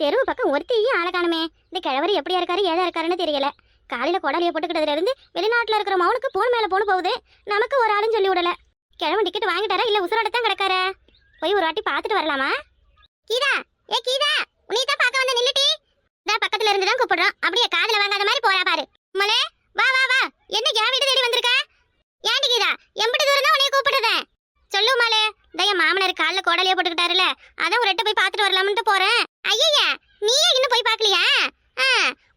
தெருவு பக்கம் ஒருத்தையும் ஆளை காணுமே. இந்த கிழவர் எப்படியா இருக்காரு ஏதா இருக்காருன்னு தெரியல. காலையில கொடாலியை போட்டுக்கிட்டதுல இருந்து வெளிநாட்டுல இருக்கிற மவனுக்கு போன் மேல போன போகுது. நமக்கு ஒரு ஆளும் சொல்லி விடல. கிழவன் டிக்கெட் வாங்கிட்டாரா இல்ல உசுரோட தான் கிடக்காரா? போய் ஒரு வாட்டி பார்த்துட்டு வரலாமா? கீதா! ஏ கீதா! உன்னை தான் பார்க்க வந்த நில்லுட்டி. இந்த பக்கத்துல இருந்து தான் கூப்பிடுறோம். அப்படியே காதுல வாங்காத மாதிரி போறா பாரு. மலே வா வா வா. என்ன என் வீடு தேடி வந்திருக்க? ஏன்டி கீதா? எம்பிட்டு தூரம் தான் உன்னைய கூப்பிடுறேன் சொல்லு மாலே தய மாமனார் காலைல கோடலையே போட்டுக்கிட்டாருல. அதான் ஒரு ரெட்டை போய் பார்த்துட்டு வரலாம்னு போறேன். ஐயா நீயே இன்னும் போய் பார்க்கலையா? ஆ,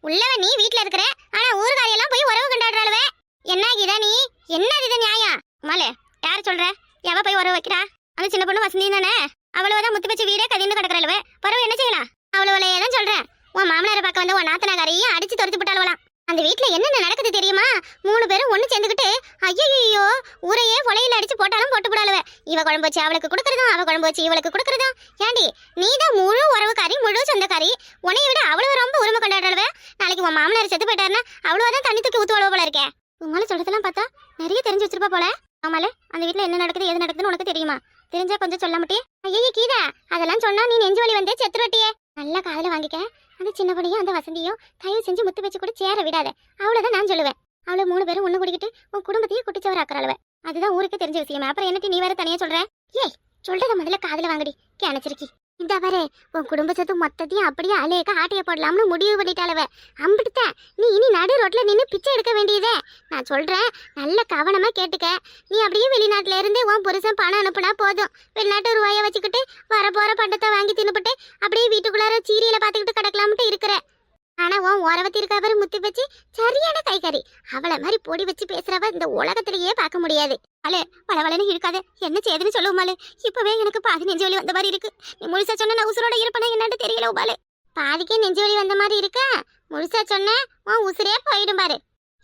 உள்ளவ நீ வீட்ல இருக்கிற ஆனா ஊர்காரியெல்லாம் போய் உறவு கொண்டாடுறாளுவே. என்ன கீதா நீ? என்ன இது நியாயம்? மாலே யார் சொல்ற? எவ போய் உறவு வைக்கிறா? அந்த சின்ன பொண்ணு வசந்தி தானே? அவ்வளவுதான் முத்து வச்சு வீடே கதின்னு கிடக்குறாளுவே. பரவ என்ன செய்யலாம்? அவ்வளவுலையே தான் சொல்றேன். உன் மாமனாரை பார்க்க வந்து உன் நாத்தனாகாரையும் அடிச்சு துரத்து விட்டாளுவலாம் அந்த வீட்டில் என்னென்ன நடக்குது தெரியுமா? மூணு பேரும் ஒண்ணு சேர்ந்துக்கிட்டு ஐயோ ஊரையே உலையில அடிச்சு போட்டாலும் போட்டு விடாளுவ இவ குழம்பு வச்சு அவளுக்கு கொடுக்கறதும் அவ குழம்பு வச்சு இவளுக்கு கொடுக்கறதும் ஏண்டி நீ தான் முழு உறவுக்காரி முழு சொந்தக்காரி. உன்னை விட அவ்வளவு ரொம்ப உரிமை கொண்டாடுறவ நாளைக்கு உன் மாமனார் செத்து போயிட்டாருன்னா அவ்வளவுதான் தண்ணி தூக்கி ஊத்துவளவு போல இருக்கேன் உங்களை சொல்றதெல்லாம் பார்த்தா நிறைய தெரிஞ்சு வச்சிருப்பா போல. ஆமால அந்த வீட்டில் என்ன நடக்குது எது நடக்குதுன்னு உனக்கு தெரியுமா? தெரிஞ்சா கொஞ்சம் சொல்ல மாட்டே ஐயோ கீதா அதெல்லாம் சொன்னா நீ நெஞ்சு வலி வந்தே செத்துருட்டியே நல்லா காதுல வாங்கிக்க. அந்த சின்ன பொண்ணையும் அந்த வசந்தியும் தயவு செஞ்சு முத்து வச்சு கூட சேர விடாத. அவ்வளவுதான் நான் சொல்லுவேன். அவளை மூணு பேரும் ஒண்ணு கூடிக்கிட்டு உன் குடும்பத்தையும் குட்டிச்சவர் ஆக்குறாளுவ அதுதான் ஊருக்கு தெரிஞ்ச விஷயம். அப்புறம் என்னட்டி நீ வேற தனியா சொல்ற? ஏய் சொல்றத முதல்ல காதுல வாங்கடி. கேனச்சிருக்கி இந்த பாரு உன் குடும்ப சொத்து மொத்தத்தையும் அப்படியே அலையக்க ஆட்டையை போடலாம்னு முடிவு பண்ணிட்டாளவ. அம்பிடுத்த நீ இனி நடு ரோட்டில் நின்று பிச்சை எடுக்க வேண்டியதே. நான் சொல்கிறேன் நல்ல கவனமாக கேட்டுக்க. நீ அப்படியே வெளிநாட்டில் இருந்து உன் புருஷன் பணம் அனுப்புனா போதும். வெளிநாட்டு ரூபாயை வச்சுக்கிட்டு வர போகிற பண்டத்தை வாங்கி தின்னுபிட்டு அப்படியே வீட்டுக்குள்ளார சீரியலை பார்த்துக்கிட்டு கிடக்கலாம்ட்டு இருக்கிற. ஆனா உன் உறவத்தி இருக்கா பாரு முத்தி வச்சு சரியான கைகறி. அவளை மாதிரி பொடி வச்சு பேசுறவ இந்த உலகத்திலேயே பார்க்க முடியாது. அலே பளபளன்னு இருக்காது என்ன செய்யுதுன்னு சொல்லுவோமாலே இப்பவே எனக்கு பாதி நெஞ்சு வலி வந்த மாதிரி இருக்கு. நீ முழுசா சொன்ன நான் உசுரோட இருப்பேனா என்னன்னு தெரியல உபாலே பாதிக்கே நெஞ்சு வலி வந்த மாதிரி இருக்கா? முழுசா சொன்ன உன் உசுரே போயிடும் பாரு.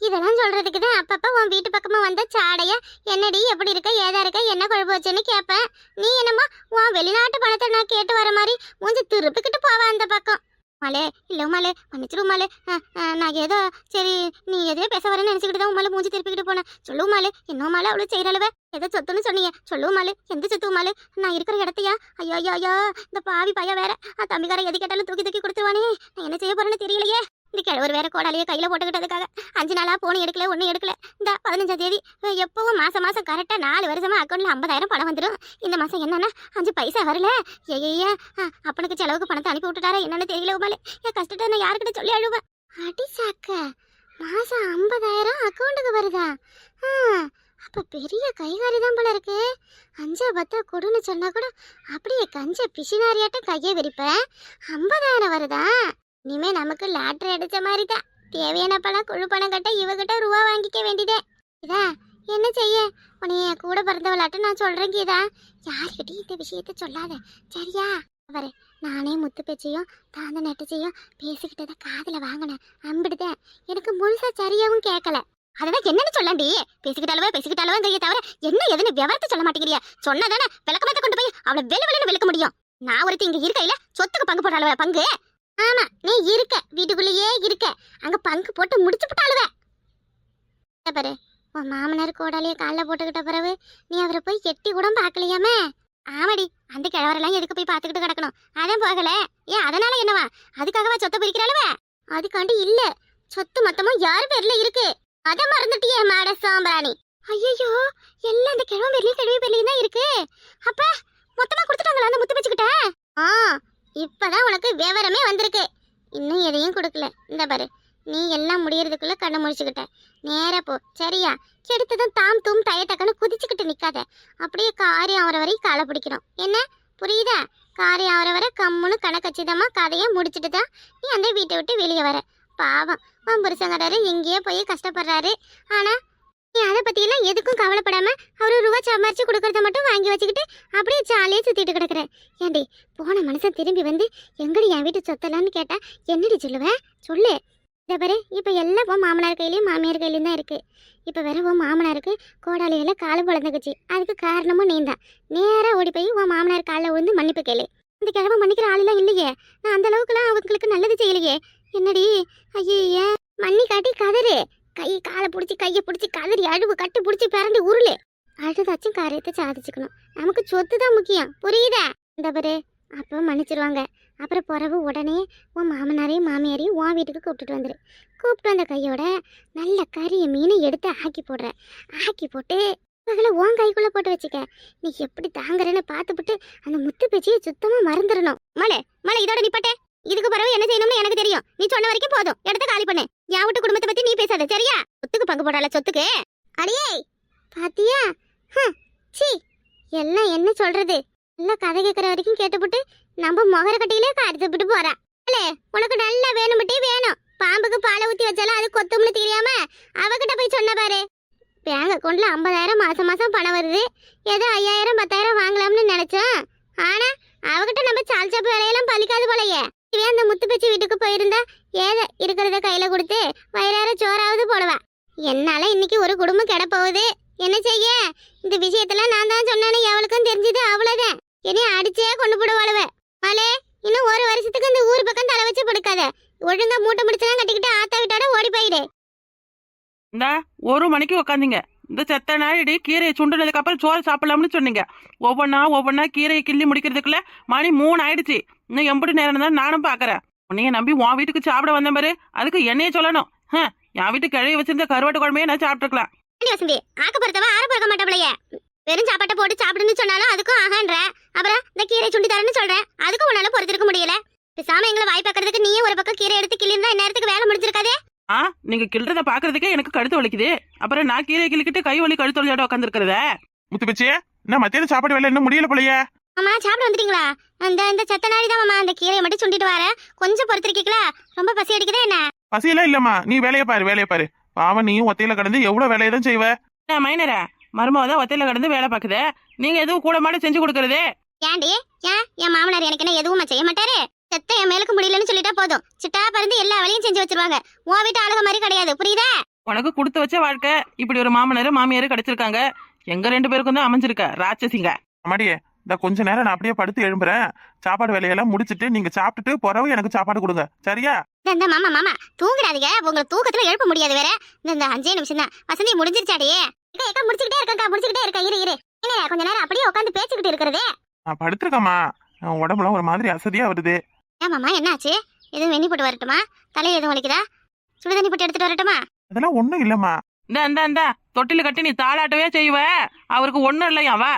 இதெல்லாம் சொல்றதுக்கு தான் அப்பப்ப உன் வீட்டு பக்கமா வந்த சாடைய என்னடி எப்படி இருக்க ஏதா இருக்க என்ன குழம்பு வச்சேன்னு கேட்பேன் நீ என்னமோ உன் வெளிநாட்டு பணத்தை நான் கேட்டு வர மாதிரி மூஞ்சி திருப்பிக்கிட்டு போவ அந்த பக்கம். மலே இல்ல உமாலே மன்னிச்சிரு உமாலே நான் ஏதோ சரி நீ எதையோ பேச வரேன்னு நினைச்சுக்கிட்டு தான் உமால மூஞ்சி திருப்பிக்கிட்டு போனேன். சொல்லு உமாலே என்ன உமாலே அவ்வளோ செய்யறளவ ஏதோ சொத்துன்னு சொன்னீங்க. சொல்லு உமாலே எந்த சொத்து உமாலே நான் இருக்கிற இடத்தையா? ஐயோ ஐயோ ஐயோ இந்த பாவி பையா வேற. தம்பிக்கார எது கேட்டாலும் தூக்கி தூக்கி கொடுத்துருவானே. நான் என்ன செய்ய போறேன்னு தெரியலையே. இந்த கிழவர் வேற கோடாலேயே கையில போட்டுக்கிட்டதுக்காக அஞ்சு நாளா போன எடுக்கல ஒன்றும் எடுக்கல. இந்த பதினஞ்சாம் தேதி அஹ், எப்பவும் மாசம் மாசம் கரெக்டா நாலு வருஷமா அக்கௌண்ட்ல ஐம்பதாயிரம் பணம் வந்துடும் இந்த மாசம் என்னன்னா அஞ்சு பைசா வரல. ஐயா அப்பனுக்கு செலவுக்கு பணத்தை அனுப்பி விட்டுட்டாரா என்னன்னு தெரியல உமாலே. என் கஷ்டத்தை நான் யாருக்கிட்ட சொல்லி அழுவேன்? அடி சாக்க மாசம் ஐம்பதாயிரம் அக்கௌண்ட்டுக்கு வருதா? ஆ, அப்ப பெரிய கைகாரி தான் போல இருக்கு. அஞ்சா பத்தா கொடுன்னு சொன்னா கூட அப்படியே கஞ்ச பிசினாரியாட்டம் கையை விரிப்பேன். ஐம்பதாயிரம் வருதா? இனிமே நமக்கு லேட்டர் அடிச்ச மாதிரி தான் தேவையான பணம் குழு பணம் கட்ட இவகிட்ட ரூபா வாங்கிக்க வேண்டியதே. இதா என்ன செய்ய? உனைய கூட பிறந்தவளாட்டம் நான் சொல்றேன் கீதா. யார்கிட்டையும் இந்த விஷயத்த சொல்லாத. சரியா? அவரு நானே முத்து பேச்சையும் தாந்த நெட்டச்சையும் பேசிக்கிட்டதை காதுல வாங்கினேன். அம்பிடுதேன் எனக்கு முழுசா சரியாவும் கேட்கல அதெல்லாம் என்னன்னு சொல்லண்டி? பேசிக்கிட்டாலவே பேசிக்கிட்டாலவே தவிர என்ன எதுன்னு விவரத்தை சொல்ல மாட்டேங்கிறியா? சொன்னதானே விளக்கமாத்த கொண்டு போய் அவளை வெளி வெளின்னு விளக்க முடியும். நான் ஒருத்தி இங்க இருக்கையில சொத்துக்கு பங்கு போட்டாளுவ பங்கு. ஆமா நீ இருக்க. வீட்டுக்குள்ளேயே இருக்க. அங்க பங்கு போட்டு முடிச்சு போட்டாளுவ. பாரு உன் மாமனார் கோடாலிய கால்ல போட்டுக்கிட்ட பிறகு நீ அவரை போய் எட்டி கூட பார்க்கலையாமே? ஆமாடி அந்த கிழவரெல்லாம் எதுக்கு போய் பார்த்துக்கிட்டு கிடக்கணும்? அதான் போகல. ஏன் அதனால என்னவா? அதுக்காகவா சொத்தை பிரிக்கிறாளுவ? அதுக்காண்டி இல்ல. சொத்து மொத்தமும் யார் பேர்ல இருக்கு? அத மறந்துட்டியே மாட சாம்பிராணி. ஐயோ எல்லாம் அந்த கிழவன் பேர்லயும் கிழவி பேர்லயும் தான் இருக்கு. அப்ப மொத்தமா கொடுத்துட்டாங்களா அந்த முத்து வச்சுக்கிட்ட ஆ இப்பதான் உனக்கு விவரமே வந்திருக்கு. இன்னும் எதையும் கொடுக்கல. இந்த பாரு நீ எல்லாம் முடியறதுக்குள்ள கண்ணை முடிச்சுக்கிட்ட நேரா போ. சரியா? கெடுத்ததும் தாம் தூம் தயட்டக்கன்னு குதிச்சுக்கிட்டு நிக்காத. அப்படியே காரியம் ஆகிற வரை காலை பிடிக்கணும். என்ன? புரியுதா? காரியம் ஆகிற வரை கம்முன்னு கணக்கச்சிதமா கதையை முடிச்சுட்டு தான் நீ அந்த வீட்டை விட்டு வெளியே வர. பாவம். உன் புருஷங்காரரு எங்கேயோ போய் கஷ்டப்படுறாரு. ஆனா நீ அதை பற்றியெல்லாம் எதுக்கும் கவலைப்படாம அவரு ரூபா சம்பாரிச்சு கொடுக்கறத மட்டும் வாங்கி வச்சுக்கிட்டு அப்படியே ஜாலியா சுத்திட்டு கிடக்குற. ஏண்டி போன மனுஷன் திரும்பி வந்து எங்கடி என் வீட்டு சொத்தலான்னு கேட்டா என்னடி சொல்லுவேன் சொல்லு. இதை பாரு இப்போ எல்லாம் உன் மாமனார் கையிலயும் மாமியார் கையிலயும் தான் இருக்கு. இப்போ வேற உன் மாமனாருக்கு கோடாலியில காலு பிளந்துக்குச்சு அதுக்கு காரணமும் நீ தான். நேரா ஓடி போய் உன் மாமனார் காலில் விழுந்து மன்னிப்பு கேளு. இந்த கிழமை மன்னிக்கிற ஆளுலாம் இல்லையே. நான் அந்த அளவுக்குலாம் அவங்களுக்கு நல்லது செய்யலையே. என்னடி? ஐயே மன்னி காட்டி கதறு. கை காலை பிடிச்சி கையை பிடிச்சி கதறி அழுவு கட்டு பிடிச்சி பிறண்டு உருளு. அழுதாச்சும் காரியத்தை சாதிச்சுக்கணும். நமக்கு சொத்து தான் முக்கியம். புரியுதா? இந்த பாரு அப்போ மன்னிச்சிருவாங்க. அப்புறம் பிறவு உடனே உன் மாமனாரையும் மாமியாரையும் உன் வீட்டுக்கு கூப்பிட்டுட்டு வந்துரு. கூப்பிட்டு வந்த கையோட நல்ல கறிய மீனை எடுத்து ஆக்கி போடுற. ஆக்கி போட்டு பகலை உன் கைக்குள்ளே போட்டு வச்சுக்க. நீ எப்படி தாங்குறேன்னு பார்த்துப்புட்டு அந்த முத்து பேச்சியை சுத்தமாக மறந்துடணும் மலை மலை இதோட நிப்பாட்டே இதுக்கு பிறகு என்ன செய்யணும்னு எனக்கு தெரியும். நீ சொன்ன வரைக்கும் போதும். இடத்த காலி பண்ணு. என் விட்டு குடும்பத்தை பத்தி நீ பேசாத சரியா? சொத்துக்கு பங்கு போடால சொத்துக்கு. அடியே! பாத்தியா? சி எல்லாம் என்ன சொல்றது? எல்லாம் கதை கேட்கற வரைக்கும் கேட்டுப்புட்டு நம்ம முகர கட்டியிலே கடிச்சுப்புட்டு போறா. இல்லே உனக்கு நல்லா வேணும்பட்டே வேணும். பாம்புக்கு பாலை ஊத்தி வச்சாலும் அது கொத்தும்னு தெரியாம அவகிட்ட போய் சொன்ன பாரு. பேங்க் அக்கௌண்ட்ல ஐம்பதாயிரம் மாசம் மாசம் பணம் வருது. ஏதோ ஐயாயிரம் பத்தாயிரம் வாங்கலாம்னு நினைச்சோம். ஆனா அவகிட்ட நம்ம சால்சாப்பு வேலையெல்லாம் பழிக்காது போலயே. இவே அந்த முத்துப்பச்சி வீட்டுக்கு போயிருந்தா ஏத இருக்கிறத கையில கொடுத்து வயிறார சோறாவது போடுவா. என்னால இன்னைக்கு ஒரு குடும்பம் கிடப்போகுது. போகுது என்ன செய்ய? இந்த விஷயத்துல நான் தான் சொன்னேன்னு எவளுக்கும் தெரிஞ்சது அவ்வளவுதான். இனி அடிச்சே கொண்டு போடுவாளுவ. மலே இன்னும் ஒரு வருஷத்துக்கு இந்த ஊர் பக்கம் தலை வச்சு படுக்காத. ஒழுங்கா மூட்டை முடிச்செல்லாம் கட்டிக்கிட்டு ஆத்தா விட்டோட ஓடி போயிடு. இந்த ஒரு மணிக்கு உக்காந்தீங்க. இந்த செத்த நாளடி கீரையை சுண்டுனதுக்கு அப்புறம் சோறு சாப்பிடலாம்னு சொன்னீங்க. ஒவ்வொன்றா ஒவ்வொன்றா கீரையை கிள்ளி முடிக்கிறதுக்குள்ள மணி மூணு ஆயிடுச்சு. இன்னும் எம்படி நேரம் தான் நானும் பார்க்குறேன் உன்னைய நம்பி உன் வீட்டுக்கு சாப்பிட வந்த பாரு. அதுக்கு என்னைய சொல்லணும். ஹம், என் வீட்டு கிழவி வச்சிருந்த கருவாட்டு குழம்பையே நான் சாப்பிட்டுருக்கலாம். ஆண்டி வசந்தி ஆக்க பொறுத்தவ ஆற பொறுக்க மாட்டாப்லையே. வெறும் சாப்பாட்டை போட்டு சாப்பிடுன்னு சொன்னாலும் அதுக்கும் ஆகான்ற அப்புறம் இந்த கீரை சுண்டி தரேன்னு சொல்றேன். அதுக்கும் உன்னால பொறுத்திருக்க முடியல. பேசாம எங்களை வாய் பார்க்கறதுக்கு நீயே ஒரு பக்கம் கீரை எடுத்து கிள்ளிருந்தா இந்நேரத்துக்கு வேலை முடிஞ்சிருக்காதே. ஆ நீங்க கிள்றத பாக்குறதுக்கே எனக்கு கழுத்து வலிக்குது. அப்புறம் நான் கீரையை கிள்ளிக்கிட்டு கை வலி கழுத்து வலியோட உட்காந்துருக்கிறத முத்துப்பச்சி என்ன மத்தியானம் சாப்பாடு வேலை இன்னும் முடியல போலயே? அம்மா சாப்பிட வந்துட்டீங்களா? அந்த இந்த செத்த நாடி தான் மாமா அந்த கீரையை மட்டும் சுண்டிட்டு வரேன். கொஞ்சம் பொறுத்திருக்கீங்களா? ரொம்ப பசி அடிக்குதே என்ன? பசியெல்லாம் இல்லம்மா. நீ வேலையை பாரு வேலையை பாரு. பாவம் நீயும் ஒத்தையில கடந்து எவ்வளவு வேலையை தான் செய்வ? மைனரா? மருமவ தான் ஒத்தையில கடந்து வேலை பாக்குது. நீங்க எதுவும் கூட மாட செஞ்சு கொடுக்கறதே? ஏன்டி? ஏன்? என் மாமனார் எனக்கு என்ன எதுவுமே செய்ய மாட்டாரு? செத்த என் மேலுக்கு முடியலன்னு சொல்லிட்டா போதும். சிட்டா பறந்து எல்லா வேலையும் செஞ்சு வச்சிருவாங்க. உன் வீட்டு ஆளுக மாதிரி கிடையாது. புரியுதா? உனக்கு கொடுத்து வச்ச வாழ்க்கை இப்படி ஒரு மாமனாரு மாமியாரு கிடைச்சிருக்காங்க. எங்க ரெண்டு பேருக்கும் தான் அமைஞ்சிருக்க ராட்சசிங்க. அம்மாடியே இந்த கொஞ்ச நேரம் நான் அப்படியே படுத்து எழும்புறேன். சாப்பாடு வேலையெல்லாம் முடிச்சிட்டு நீங்க சாப்பிட்டுட்டு பிறவு எனக்கு சாப்பாடு கொடுங்க. சரியா? இந்த மாமா மாமா தூங்குறாதீங்க. உங்களை தூக்கத்துல எழுப்ப முடியாது வேற. இந்த அஞ்சே நிமிஷம் தான் வசந்தி முடிஞ்சிருச்சாடியே? ஏக்கா முடிச்சுக்கிட்டே இருக்கா முடிச்சுக்கிட்டே இருக்கா இரு இரு. என்ன கொஞ்ச நேரம் அப்படியே உட்காந்து பேசிக்கிட்டு இருக்கிறதே. நான் படுத்திருக்கேம்மா. உடம்புலாம் ஒரு மாதிரி அசதியா வருது. ஏன் மாமா என்னாச்சு? எதுவும் வெண்ணி போட்டு வரட்டுமா? தலை எதுவும் வலிக்குதா? சுடுதண்ணி போட்டு எடுத்துட்டு வரட்டுமா? அதெல்லாம் ஒண்ணும் இல்லம்மா. இந்த இந்த இந்த தொட்டில கட்டி நீ தாளாட்டவே செய்வ. அவருக்கு ஒண்ணும் இல்லையா வா.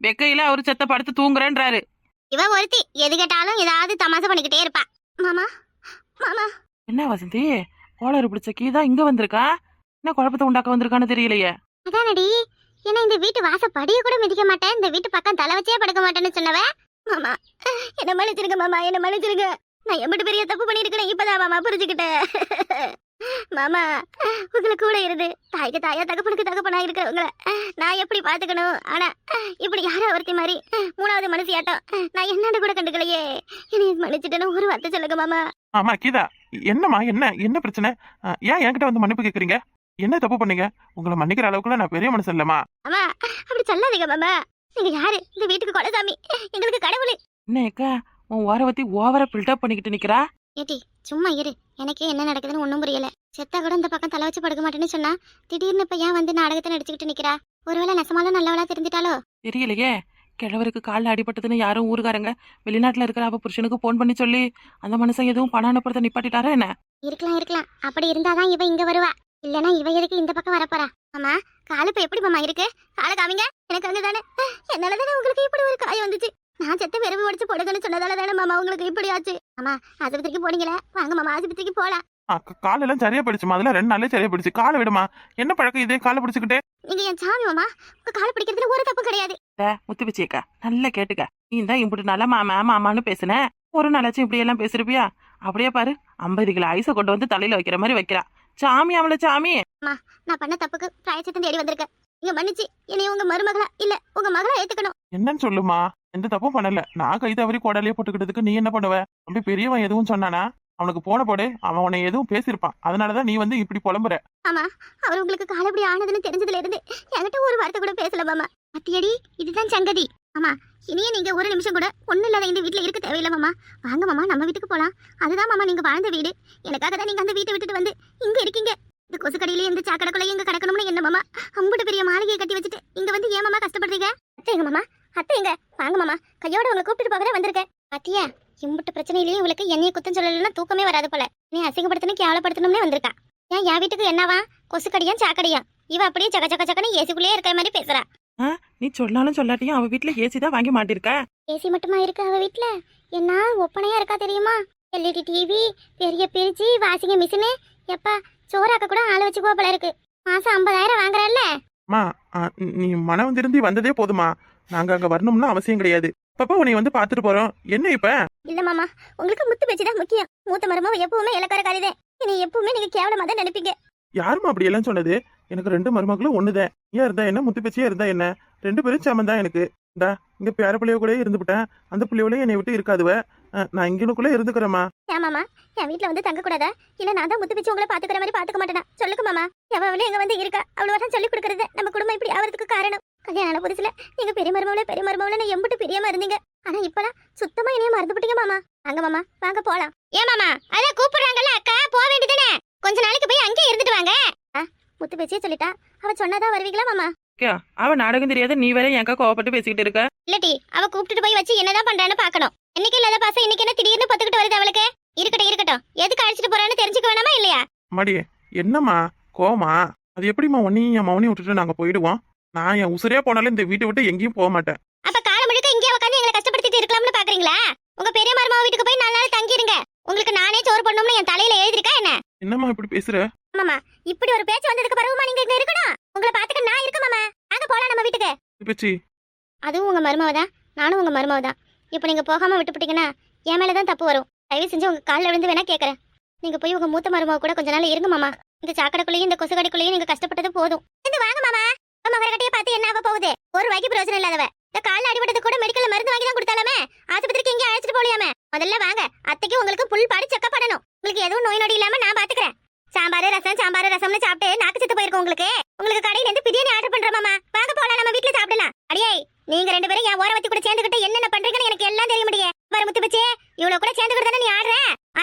வெக்கையில அவரு செத்த படுத்து தூங்குறேன்றாரு. இவ ஒருத்தி எது கேட்டாலும் ஏதாவது தமாசை பண்ணிக்கிட்டே இருப்பா. மாமா மாமா. என்ன வசந்தி? கோளாறு பிடிச்ச கீதா இங்க வந்திருக்கா? என்ன குழப்பத்தை உண்டாக்க வந்திருக்கான்னு தெரியலையே. அதானடி? என்ன இந்த வீட்டு வாச படிய கூட மிதிக்க மாட்டேன். இந்த வீட்டு பக்கம் தலை வச்சே படுக்க மாட்டேன்னு சொன்னவ. மாமா என்ன மன்னிச்சிருங்க மாமா என்ன மன்னிச்சிருங்க. நான் எம்பிட்டு பெரிய தப்பு பண்ணிருக்கேன் இப்பதான் மாமா புரிஞ்சுக்கிட்டேன். மாமா உங்களை கூட இருந்து தாய்க்கு தாயா தகப்பனுக்கு தகப்பனா இருக்கிறவங்கள நான் எப்படி பாத்துக்கணும் ஆனா இப்படி யாரோ ஒருத்தி மாதிரி மூணாவது மனசியாட்டம் நான் என்னன்னு கூட கண்டுக்கலையே. என்னை மன்னிச்சிட்டேன்னு ஒரு வார்த்தை சொல்லுங்க மாமா. ஆமா கீதா என்னம்மா என்ன என்ன பிரச்சனை? ஏன் என்கிட்ட வந்து மன்னிப்பு கேக்குறீங்க? என்ன தப்பு பண்ணீங்க? உங்களை மன்னிக்கிற அளவுக்குலாம் நான் பெரிய மனுஷன் இல்லம்மா. அம்மா அப்படி சொல்லாதீங்க மாமா. நீங்க யாரு? இந்த வீட்டுக்கு கொலசாமி. எங்களுக்கு கடவுள். என்ன ஏக்கா? உன் ஓரவத்தி ஓவரா பில்டப் பண்ணிக்கிட்டு நிக்கிறா? ஏட்டி சும்மா இரு. எனக்கே என்ன நடக்குதுன்னு ஒன்றும் புரியல. செத்தா கூட இந்த பக்கம் தலை வச்சு படுக்க மாட்டேன்னு சொன்னா திடீர்னு இப்ப ஏன் வந்து நாடகத்தை நடிச்சுக்கிட்டு நிக்கிறா? ஒருவேளை நெசமாலும் நல்லவளா தெரிஞ்சிட்டாலோ? தெரியலையே. கிழவருக்கு காலில் அடிபட்டதுன்னு யாரும் ஊருக்காரங்க வெளிநாட்டுல இருக்கிற அவ புருஷனுக்கு ஃபோன் பண்ணி சொல்லி அந்த மனுஷன் எதுவும் பணம் அனுப்புறத நிப்பாட்டிட்டாரா என்ன? இருக்கலாம் இருக்கலாம். அப்படி இருந்தாதான் இவ இங்க வருவா. இல்லனா இவ எதுக்கு இந்த பக்கம் வரப்போறா? அம்மா காலு இப்ப எப்படி மாமா இருக்கு? காலை காமிங்க. எனக்கு வந்து தானே என்னால தானே உங்களுக்கு இப்படி ஒரு காயம் வந்துச்சு? நான் செத்த பெருமை உடைச்சு போடுங்கன்னு சொன்னதால தானே மாமா உங்களுக்கு இப்படி ஆச்சு? அம்மா ஆஸ்பத்திரிக்கு போனீங்களே? வாங்க மாமா ஆஸ்பத்திரிக்கு போலாம். காலெல்லாம் சரியா போயிடுச்சுமா அதெல்லாம் ரெண்டு நாளே சரியா போயிடுச்சு. காலை விடுமா? என்ன பழக்கம் இதே காலை பிடிச்சிக்கிட்டே? நீங்க என் சாமி மாமா உங்க காலை பிடிக்கிறதுல ஒரு தப்பு கிடையாது. முத்து பிச்சைக்கா நல்லா கேட்டுக்க. நீ தான் இப்படி நல்லா மாமா மாமான்னு பேசுன. ஒரு நாளாச்சும் இப்படி எல்லாம் பேசிருப்பியா? அப்படியே பாரு ஐம்பது கிலோ ஐஸை கொண்டு வந்து தலையில வைக்கிற மாதிரி வைக்கிறா. சாமி அவள சாமி. நான் பண்ண தப்புக்கு பிராயச்சித்தம் தேடி வந்திருக்கேன். நீங்க மன்னிச்சு என்னைய உங்க மருமகளா இல்ல உங்க மகளா ஏத்துக்கணும். என்னன்னு சொல்லுமா? எந்த தப்பும் பண்ணல. நான் கை தவறி கோடாலியே போட்டுக்கிட்டதுக்கு நீ என்ன பண்ணுவ? தம்பி பெரியவன் எதுவும் சொன்னானா? அவனுக்கு போன போடு. அவன் உன்னை எதுவும் பேசியிருப்பான். அதனாலதான் நீ வந்து இப்படி புலம்புற. அவர் உங்களுக்கு கால் எப்படி ஆனதுன்னு தெரிஞ்சதுல இருந்து என்கிட்ட ஒரு வார்த்தை கூட பேசல மாமா. அத்தியடி இதுதான் சங்கதி. மாமா இனியே நீங்க ஒரு நிமிஷம் கூட ஒண்ணு இல்லாத இந்த வீட்டுல இருக்க தேவையில்ல மாமா. வாங்க மாமா நம்ம வீட்டுக்கு போலாம். அதுதான் மாமா நீங்க வாழ்ந்த வீடு. எனக்காக தான் நீங்க அந்த வீட்டை விட்டுட்டு வந்து இங்க இருக்கீங்க. இந்த கொசு கடையில இந்த சாக்கடைக்குள்ள எங்க கிடக்கணும்னு என்ன மாமா? அம்புட்டு பெரிய மாளிகையை கட்டி வச்சுட்டு இங்க வந்து ஏன் மாமா கஷ்டப்படுறீங்க? அத்தை எங்க மாமா? அத்தை எங்க? வாங்க மாமா. கையோட உங்களை கூப்பிட்டு போகவே வந்திருக்கேன். பாத்தியா? இம்புட்டு பிரச்சனையிலயும் உங்களுக்கு என்னைய குத்தம் சொல்லலைன்னா தூக்கமே வராது போல. நீ அசிங்கப்படுத்தணும் கேவலப்படுத்தணும்னே வந்திருக்கா. ஏன் என் வீட்டுக்கு என்னவா? கொசுக்கடியா சாக்கடியா? இவ அப்படியே சக சக்க சக்கன்னு ஏசிக்குள்ளேயே இருக்கிற மாதிரி பேசுறா. நீ சொல்லாலும் சொல்லாட்டியும் அவ வீட்டுல ஏசி தான் வாங்கி மாட்டிருக்க? ஏசி மட்டுமா இருக்கு அவ வீட்ல? என்ன ஒப்பனையா இருக்கா தெரியுமா? எல்இடி டிவி பெரிய பிரிட்ஜி வாஷிங் மிஷினு எப்பா சோறாக்க கூட ஆளு வச்சுக்கோ போல இருக்கு. மாசம் ஐம்பதாயிரம் வாங்குறல்ல? அம்மா ஆ, நீ மனம் திருந்தி வந்ததே போதுமா. நாங்க அங்க வரணும்னு அவசியம் கிடையாது. பாப்பா உன்னை வந்து பாத்துட்டு போறோம். என்ன இப்ப? இல்ல மாமா உங்களுக்கு முத்து பேச்சு தான் முக்கியம். மூத்த மருமவ எப்பவுமே இலக்கார காரிதே. என்னை எப்பவுமே நீங்க கேவலமா தான் நினைப்பீங்க. யாரும்மா அப்படி எல்லாம் சொன்னது? எனக்கு ரெண்டு மருமகளும் ஒண்ணுதான் ஏன் இருந்தா என்ன? முத்து பேச்சியா இருந்தா என்ன? ரெண்டு பேரும் சமந்தான் எனக்கு. இந்தா இங்க பேர பிள்ளைய கூட இருந்துவிட்டேன் அந்த பிள்ளையோட என்னை விட்டு இருக்காதுவ. நான் இங்கனுக்குள்ள இருந்துக்கிறேமா ஏன் மாமா? என் வீட்ல வந்து தங்க கூடாதா? இல்ல நான் தான் முத்து பிச்சு உங்களை பாத்துக்கிற மாதிரி பாத்துக்க மாட்டேனா? சொல்லுங்க மாமா. எவ்வளவு எங்க வந்து இருக்கா? அவ்வளவு வரம் சொல்லி கொடுக்கறது. நம்ம குடும்பம் இப்படி ஆவறதுக்கு காரணம். கல்யாண புதுசுல நீங்க பெரிய மருமவளே பெரிய மருமவள எம்பிட்டு பிரியமா இருந்தீங்க. ஆனா இப்பலாம் சுத்தமா என்னைய மறந்து விட்டீங்க மாமா. வாங்க மாமா வாங்க போலாம். ஏன் மாமா? அத கூப்பிடுறாங்கல்ல அக்கா போக வேண்டியதுனே கொஞ்ச நாளைக்கு போய் அங்கேயே இருந்துட்டு வாங்க. முத்து பேச்சே சொல்லிட்டா. அவ சொன்னாதான் வருவீங்களா மாமா? அவ நாடகம் தெரியாத நீ வேற என்கா கோவப்பட்டு பேசிக்கிட்டு இருக்க. இல்லட்டி அவ கூப்பிட்டுட்டு போய் வச்சு என்னதான் பண்றான்னு பார்க்கணும் இன்னைக்கு இல்லாத பாசம் இன்னைக்கு என்ன திடீர்னு பத்துக்கிட்டு வருது அவளுக்கு? இருக்கட்டும் இருக்கட்டும். எதுக்கு அழைச்சிட்டு போறான்னு தெரிஞ்சுக்க வேணாமா இல்லையா? அம்மாடி என்னம்மா? கோமா அது எப்படிம்மா உன்னையும் என் மௌனையும் விட்டுட்டு நாங்க போயிடுவோம்? நான் என் உசுரே போனாலும் இந்த வீட்டை விட்டு எங்கேயும் போக மாட்டேன். அப்ப காலம் முழுக்க இங்கே உட்காந்து எங்களை கஷ்டப்படுத்திட்டு இருக்கலாம்னு பாக்குறீங்களா? உங்க பெரிய மருமக வீட்டுக்கு போய் நாலு நாள் தங்கிருங்க. உங்களுக்கு நானே சோறு பண்ணணும்னு என் தலையில எழுதிருக்கா என்ன? என்னம்மா இப்படி பேசுற? மாமா இப்படி ஒரு பேச்சு வந்ததுக்கு பிறகுமா நீங்க இங்க இருக்கணும்? உங்களை பாத்துக்க நான் இருக்க மாமா. வாங்க போலாம் நம்ம வீட்டுக்கு. பேச்சு? அதுவும் உங்க மருமவ தான். நானும் உங்க மருமவ தான். இப்போ நீங்க போகாம விட்டுப்பிட்டீங்கன்னா என் மேல தான் தப்பு வரும். தயவு செஞ்சு உங்க காலில் விழுந்து வேணா கேக்குறேன். நீங்க போய் உங்க மூத்த மருமவ கூட கொஞ்ச நாள் இருங்க மாமா. இந்த சாக்கடைக்குள்ளேயும் இந்த கொசுக்கடைக்குள்ளேயும் நீங்க கஷ்டப்பட்டது போதும். இந்த வாங்க மாமா. நம்ம மகரகட்டையை பார்த்து என்ன ஆக போகுது? ஒரு ரூபாய்க்கு பிரயோஜனம் இல்லாதவ. இந்த காலில் அடிபட்டது கூட மெடிக்கல்ல மருந்து வாங்கி தான் கொடுத்தாலுமே? ஆஸ்பத்திரிக்கு எங்கேயும் அழைச்சிட்டு போலியாமே முதல்ல வாங்க. அத்தைக்கு உங்களுக்கு புல் பாடி செக்கப் பண்ணணும். உங்களுக்கு எதுவும் நோய் நொடி இல்லாம நான் பாத்துக்கிறேன். சாம்பார் ரசம் சாம்பார் ரசம்னு சாப்பிட்டு நாக்கு செத்து போயிருக்கும் உங்களுக்கு. உங்களுக்கு கடையில இருந்து பிரியாணி ஆர்டர் பண்றோம் மாமா. வாங்க போலாம் நம்ம வீட்ல சாப்பிடலாம். அடியே நீங்க ரெண்டு பேரும் என் ஓரவத்தி கூட சேர்ந்துகிட்டு என்னென்ன பண்றீங்கன்னு எனக்கு எல்லாம் தெரிய முடியே பாரு முத்து பச்சே இவ்வளவு கூட சேர்ந்துகிட்டு நீ ஆடுற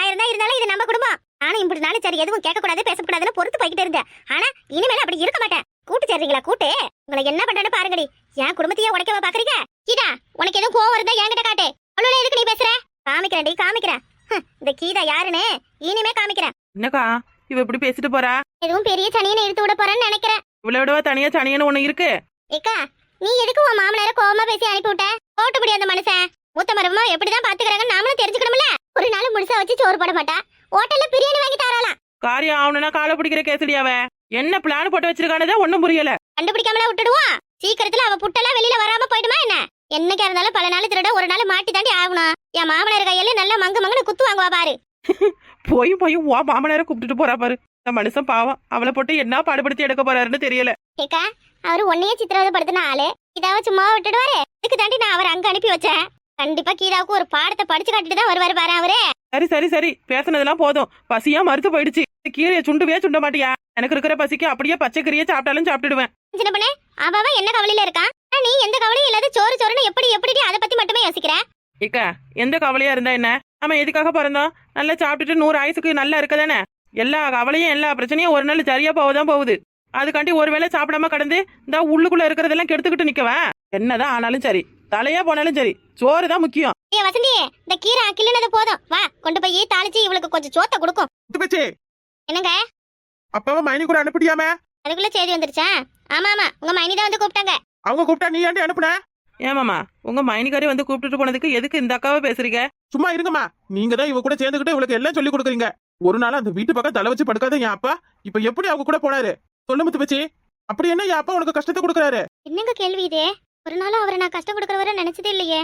ஆயிரம் தான் இருந்தாலும் இது நம்ம குடும்பம். நானும் இப்படி நாளும் சரி எதுவும் கேட்கக்கூடாது பேசக்கூடாதுன்னு பொறுத்து போய்கிட்டு இருந்தேன். ஆனா இனிமேல அப்படி இருக்க மாட்டேன். கூட்டு சேர்றீங்களா கூட்டு? உங்களை என்ன பண்றேன்னு பாருங்கடி. என் குடும்பத்தையே உடைக்கவா பாக்குறீங்க? கீதா உனக்கு எதுவும் கோவம் இருந்தா என்கிட்ட காட்டு. அவ்வளவு எதுக்கு நீ பேசுற காமிக்கிறேன். டி காமிக்கிறேன் இந்த கீதா யாருன்னு? இனிமே காமிக்கிறேன். என்னக்கா இவ இப்படி பேசிட்டு போறா? எதுவும் பெரிய சனியனை இழுத்து விட போறேன்னு நினைக்கிறேன். இவ்வளவு விடவா தனியா சனியன்னு ஒண்ணு இருக்கு? ஏக்கா நீ எதுக்கு உன் மாமனார கோவமா பேசி அனுப்பி விட்ட? போட்டுப்படி அந்த மனுஷன். மூத்த மரமா எப்படிதான் பாத்துக்கிறாங்கன்னு நாமளும் தெரிஞ்சுக்கணும்ல. ஒரு நாள் முழுசா வச்சு சோறு போட மாட்டா. ஹோட்டல்ல பிரியாணி வாங்கி தராலாம் காரியம் ஆகணும்னா காலை பிடிக்கிற கேசடி அவ. என்ன பிளான் போட்டு வச்சிருக்கானதே ஒண்ணும் புரியல. கண்டுபிடிக்காமல விட்டுடுவோம் சீக்கிரத்துல அவ புட்டெல்லாம் வெளியில வராம போயிடுமா என்ன? என்னைக்கா இருந்தாலும் பல நாள் திருட ஒரு நாள் மாட்டி தாண்டி ஆகணும். என் மாமனார் கையில நல்லா மங்கு மங்குன்னு குத்து வாங்குவா பாரு. போய் போய் வா மாமனார கூப்பிட்டுட்டு போறா பாரு. இந்த மனுஷன் பாவம். அவளை போட்டு என்ன பாடுபடுத்தி எடுக்க போறாருன்னு தெரியல. ஏக்கா அவரு உன்னையே சித்திரவதைப்படுத்தின ஆளு. கீதாவை சும்மா விட்டுடுவாரு இதுக்கு தாண்டி நான் அவரை அங்க அனுப்பி வச்சேன். கண்டிப்பா கீதாவுக்கு ஒரு பாடத்தை படிச்சு காட்டிட்டு தான் வருவாரு பாரு அவரு. சரி சரி சரி. பேசுனதெல்லாம் போதும். பசியா மறுத்து போயிடுச்சு. கீரையை சுண்டுவே சுண்ட மாட்டியா? எனக்கு இருக்கிற பசிக்கு அப்படியே பச்சை கீரையை சாப்பிட்டாலும் சாப்பிட்டுடுவேன். சின்ன பண்ணே அவ அவ என்ன கவலையில இருக்கா? ஆனா நீ எந்த கவலையும் இல்லாத சோறு சோறுன்னு எப்படி எப்படி அதை பத்தி மட்டுமே யோசிக்கிற? இக்கா எந்த கவலையா இருந்தா என்ன? நம்ம எதுக்காக பிறந்தோம் நல்லா சாப்பிட்டுட்டு நூறு ஆயுசுக்கு நல்லா இருக்கதானே எல்லா கவலையும் எல்லா பிரச்சனையும் ஒரு நாள் சரியா போகதான் போகுது. அதுக்காண்டி ஒருவேளை சாப்பிடாம கடந்து இந்த உள்ளுக்குள்ள இருக்கிறதெல்லாம் கெடுத்துக்கிட்டு நிக்கவா? என்னதான் ஆனாலும் சரி. தலையா போனாலும் சரி. சோறு தான் முக்கியம். ஏ வசந்தி இந்த கீரை கிள்ளுனது போதும். வா கொண்டு போய் தாளிச்சு இவளுக்கு கொஞ்சம் சோத்த கொடுக்கும். பேச்சு. என்னங்க? அப்பாவை மைனி கூட அனுப்பிட்டியாமே? அதுக்குள்ள செய்தி வந்துருச்சா? ஆமா ஆமா. உங்க மைனி தான் வந்து கூப்பிட்டாங்க. அவங்க கூப்பிட்டா நீ ஏன்டி அனுப்புன? ஏமாமா உங்க மைனிகாரி வந்து கூப்பிட்டுட்டு போனதுக்கு எதுக்கு இந்த அக்காவை பேசுறீங்க? சும்மா இருங்கம்மா. நீங்க தான் இவ கூட சேர்ந்துக்கிட்டு இவளுக்கு எல்லாம் சொல்லி கொடுக்குறீங்க. ஒரு நாள் அந்த வீட்டு பக்கம் தலை வச்சு படுக்காத என் அப்பா இப்ப எப்படி அவங்க கூட போனாரு? சொல்லு முத்து பேச்சு அப்படி என்ன என் அப்பா உனக்கு கஷ்டத்தை கொடுக்குறாரு? என்னங்க கேள்வி இது? ஒரு நாள் அவரை நான் கஷ்டம் கொடுக்கறவரை நினைச்சதே இல்லையே.